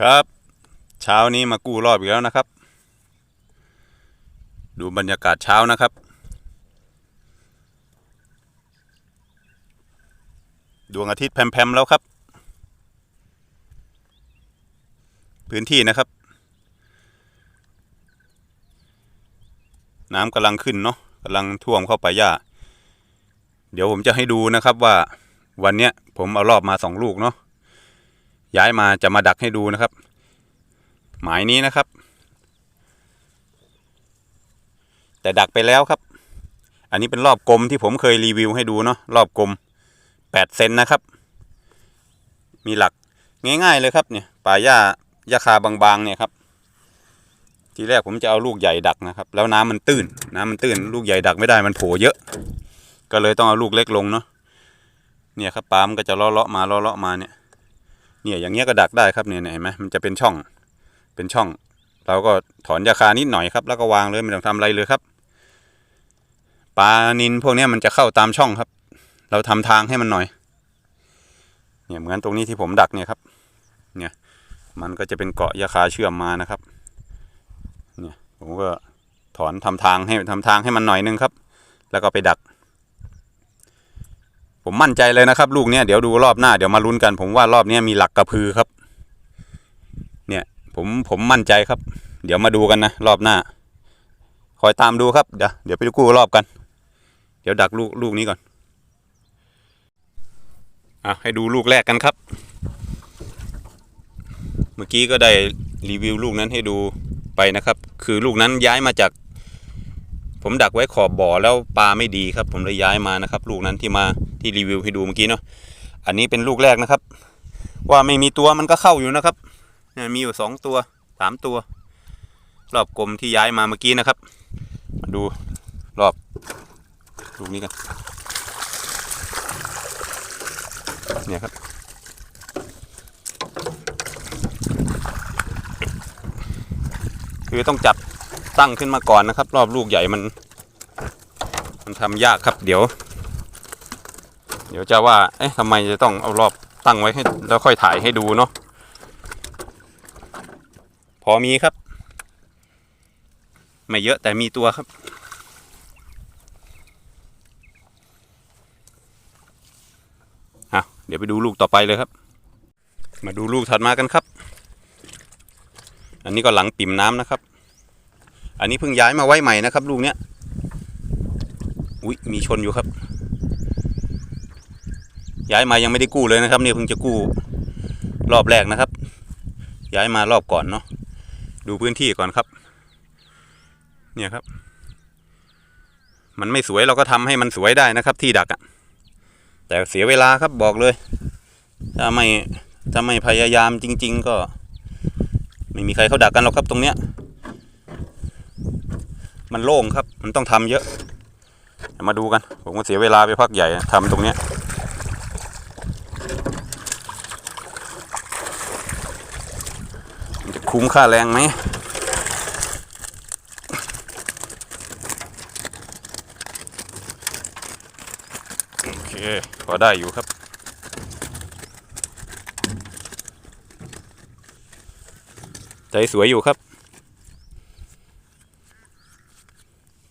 ครับ เช้านี้มากู้รอบอีกแล้วนะครับ ดูบรรยากาศเช้านะครับ ดวงอาทิตย์แพรมๆแล้วครับ พื้นที่นะครับ น้ำกำลังขึ้นเนาะกำลังท่วมเข้าไปหญ้า เดี๋ยวผมจะให้ดูนะครับว่าวันเนี้ยผมเอารอบมาสองลูกเนาะ ย้ายมาจะมาดักให้ดูนะครับ หมายนี้นะครับ แต่ดักไปแล้วครับ อันนี้เป็นรอบกลมที่ผมเคยรีวิวให้ดูเนาะรอบกลมแปดเซนนะครับ มีหลักง่ายๆเลยครับเนี่ยป่าหญ้าหญ้าคาบางๆเนี่ยครับ ทีแรกผมจะเอาลูกใหญ่ดักนะครับ แล้วน้ำมันตื้น น้ำมันตื้น ลูกใหญ่ดักไม่ได้มันโผล่เยอะ ก็เลยต้องเอาลูกเล็กลงเนาะเนี่ยครับปลามันก็จะเลาะๆมาเลาะๆมาเนี่ย เนี่ยอย่างเงี้ยก็ดักได้ครับเนี่ยเห็นไหมมันจะเป็นช่องเป็นช่อง เราก็ถอนยาคานิดหน่อยครับ แล้วก็วางเลยไม่ต้องทำอะไรเลยครับปลานินพวกเนี้ยมันจะเข้าตามช่องครับ เราทำทางให้มันหน่อย เนี่ยเหมือนตรงนี้ที่ผมดักเนี่ยครับ เนี่ยมันก็จะเป็นเกาะยาคาเชื่อมมานะครับ เนี่ยผมก็ถอนทำทางให้ทำทางให้มันหน่อยนึงครับ แล้วก็ไปดัก ผมมั่นใจเลยนะครับ ลูกเนี้ยเดี๋ยวดูรอบหน้าเดี๋ยวมาลุ้นกัน ผมว่ารอบเนี้ยมีหลักกระพือครับ เนี่ยผมผมมั่นใจครับ เดี๋ยวมาดูกันนะรอบหน้า คอยตามดูครับเดี๋ยวเดี๋ยวไปดูกู้รอบกัน เดี๋ยวดักลูกลูกนี้ก่อนอะให้ดูลูกแรกกันครับ เมื่อกี้ก็ได้รีวิวลูกนั้นให้ดูไปนะครับ คือลูกนั้นย้ายมาจาก ผมดักไว้ขอบบ่อแล้วปลาไม่ดีครับ ผมเลยย้ายมานะครับ ลูกนั้นที่มา ที่รีวิวให้ดูเมื่อกี้เนาะอันนี้เป็นลูกแรกนะครับ ว่าไม่มีตัวมันก็เข้าอยู่นะครับมีอยู่สองตัวสามตัว รอบกลมที่ย้ายมาเมื่อกี้นะครับ มาดูรอบลูกนี้กันเนี่ยครับคือต้องจับตั้งขึ้นมาก่อนนะครับ รอบลูกใหญ่มัน มันทำยากครับเดี๋ยว เดี๋ยวจะว่า เอ๊ะทำไมจะต้องเอารอบตั้งไว้ให้แล้วค่อยถ่ายให้ดูเนาะ พอมีครับ ไม่เยอะแต่มีตัวครับ อะ เดี๋ยวไปดูลูกต่อไปเลยครับ มาดูลูกถัดมากันครับ อันนี้ก็หลังปิ่มน้ำนะครับ อันนี้เพิ่งย้ายมาไว้ใหม่นะครับ ลูกเนี้ย อุ้ยมีชนอยู่ครับ ย้ายมายังไม่ได้กู้เลยนะครับเนี่ยเพิ่งจะกู้รอบแรกนะครับ ย้ายมารอบก่อนเนาะดูพื้นที่ก่อนครับ เนี่ยครับ มันไม่สวยเราก็ทำให้มันสวยได้นะครับ ที่ดักอะ่ะ แต่เสียเวลาครับบอกเลย ถ้าไม่ถ้าไม่พยายามจริง ๆ ก็ ไม่มีใครเขาดักกันหรอกครับตรงเนี้ย มันโล่งครับ มันต้องทำเยอะ มาดูกัน ผมก็เสียเวลาไปพักใหญ่ทำตรงเนี้ย มันจะ คุ้มค่าแรงไหมโอเคพอได้อยู่ครับ ใจสวยอยู่ครับ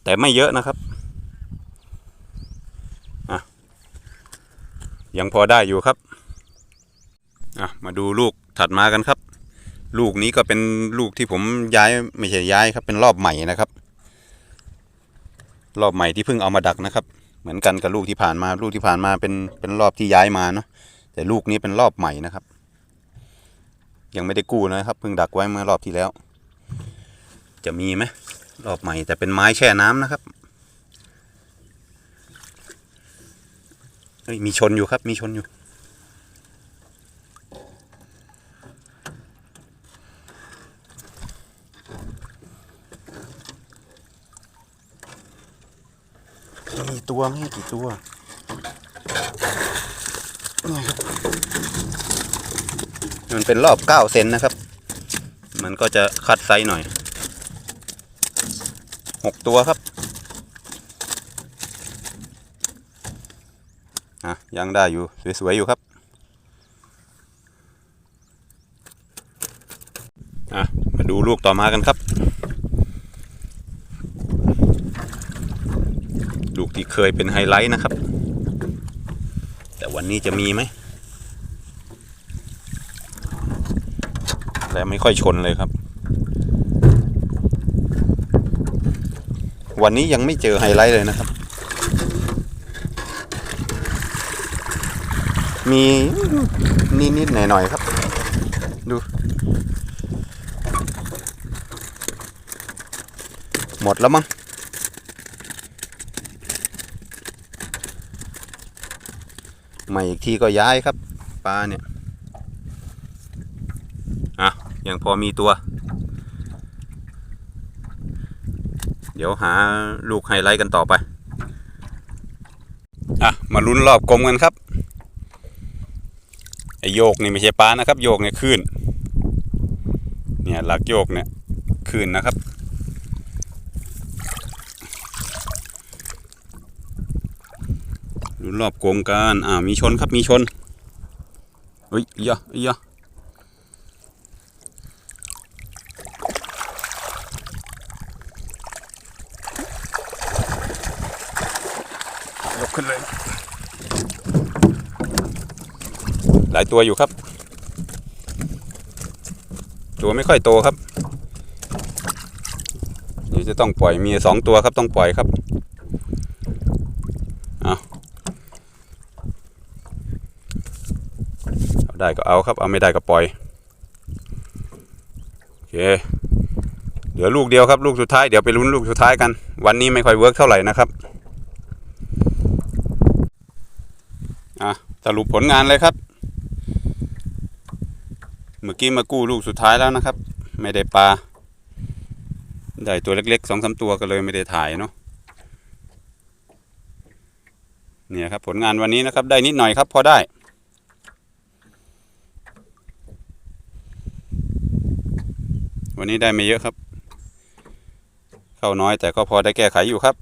แต่ไม่เยอะนะครับอะยังพอได้อยู่ครับ อะ มาดูลูกถัดมากันครับ ลูกนี้ก็เป็นลูกที่ผมย้ายไม่ใช่ย้ายครับ เป็นรอบใหม่นะครับ รอบใหม่ที่เพิ่งเอามาดักนะครับ เหมือนกันกับลูกที่ผ่านมา ลูกที่ผ่านมาเป็นเป็นรอบที่ย้ายมาเนาะแต่ลูกนี้เป็นรอบใหม่นะครับ ยังไม่ได้กู้นะครับเพิ่งดักไว้เมื่อรอบที่แล้ว จะมีไหมรอบใหม่แต่เป็นไม้แช่น้ำนะครับเฮ้ยมีชนอยู่ครับ มีชนอยู่ กี่ตัวไหมกี่ตัวนี่ครับมันเป็นรอบเก้าเซนนะครับ มันก็จะคัดไซส์หน่อยหกตัวครับอะยังได้อยู่ สวยๆ อยู่ครับอะมาดูลูกต่อมากันครับ กที่เคยเป็นไฮไลท์นะครับ แต่วันนี้จะมีไหมและไม่ค่อยชนเลยครับ วันนี้ยังไม่เจอไฮไลท์เลยนะครับ มีนิดๆหน่อยๆครับ ดู หมดแล้วมั้ง มาอีกทีก็ย้ายครับปลาเนี่ยอะยังพอมีตัว เดี๋ยวหาลูกไฮไลท์กันต่อไป อะ มาลุ้นรอบกลมกันครับ ไอโยกนี่ไม่ใช่ปลานะครับ โยกเนี่ยคลื่น เนี่ยหลักโยกเนี่ยคลื่นนะครับุรอบกลมกันอ่ามีชนครับมีชนเฮ้ยอียะอียะยกขึ้นเลย หลายตัวอยู่ครับ ตัวไม่ค่อยโตครับเดี๋ยวจะต้องปล่อยมีสองตัวครับต้องปล่อยครับ เอาเอา ได้ก็เอาครับ เอาไม่ได้ก็ปล่อย โอเคเดี๋ยวลูกเดียวครับ ลูกสุดท้าย เดี๋ยวไปลุ้นลูกสุดท้ายกัน วันนี้ไม่ค่อยเวิร์กเท่าไหร่นะครับ อะ สรุปผลงานเลยครับ เมื่อกี้มากู้ลูกสุดท้ายแล้วนะครับ ไม่ได้ปลา ได้ตัวเล็กๆสองสามตัวก็เลยไม่ได้ถ่ายเนาะเนี่ยครับผลงานวันนี้นะครับได้นิดหน่อยครับพอได้ วันนี้ได้ไม่เยอะครับ เข้าน้อยแต่ก็พอได้แก้ไขอยู่ครับ